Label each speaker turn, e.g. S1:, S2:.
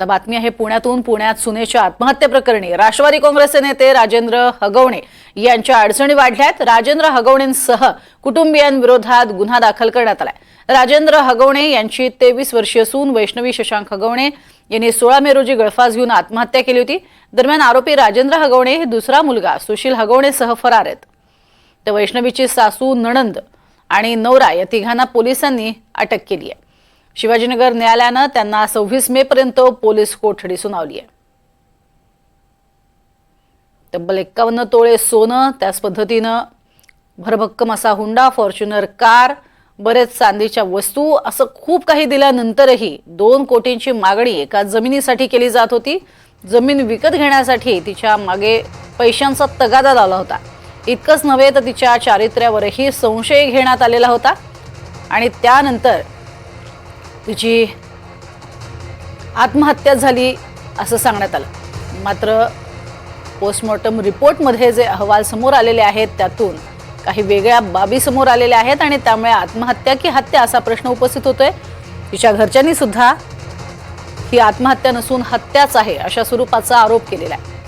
S1: आता बातमी आहे पुण्यातून. पुण्यात सुनेच्या आत्महत्येप्रकरणी राष्ट्रवादी काँग्रेसचे नेते राजेंद्र हगवणे यांच्या अडचणी वाढल्यात. राजेंद्र हगवणेंसह कुटुंबियांविरोधात गुन्हा दाखल करण्यात आलाय. राजेंद्र हगवणे यांची तेवीस वर्षीय सून वैष्णवी शशांक हगवणे यांनी सोळा मे रोजी गळफास घेऊन आत्महत्या केली होती. दरम्यान आरोपी राजेंद्र हगवणे हे दुसरा मुलगा सुशील हगवणेसह फरार आहेत. तर वैष्णवीची सासू नणंद आणि नवरा या तिघांना पोलिसांनी अटक केली आहे. शिवाजीनगर न्यायालयानं त्यांना सव्वीस मे पर्यंत पोलीस कोठडी सुनावली आहे. तब्बल एक्कावन्न तोळे सोनं त्याच पद्धतीनं भरभक्कम असा हुंडा फॉर्च्युनर कार बरेच चांदीच्या वस्तू असं खूप काही दिल्यानंतरही दोन कोटींची मागणी एका जमिनीसाठी केली जात होती. जमीन विकत घेण्यासाठी तिच्यामागे पैशांचा तगादा लावला होता. इतकंच नव्हे तर तिच्या चारित्र्यावरही संशय घेण्यात आलेला होता. आणि त्यानंतर तिची आत्महत्या झाली असं सांगण्यात आलं. मात्र पोस्टमॉर्टम रिपोर्टमध्ये जे अहवाल समोर आलेले आहेत त्यातून काही वेगळ्या बाबी समोर आलेल्या आहेत आणि त्यामुळे आत्महत्या की हत्या असा प्रश्न उपस्थित होतोय. तिच्या घरच्यांनी सुद्धा ही आत्महत्या नसून हत्याच आहे अशा स्वरूपाचा आरोप केलेला आहे.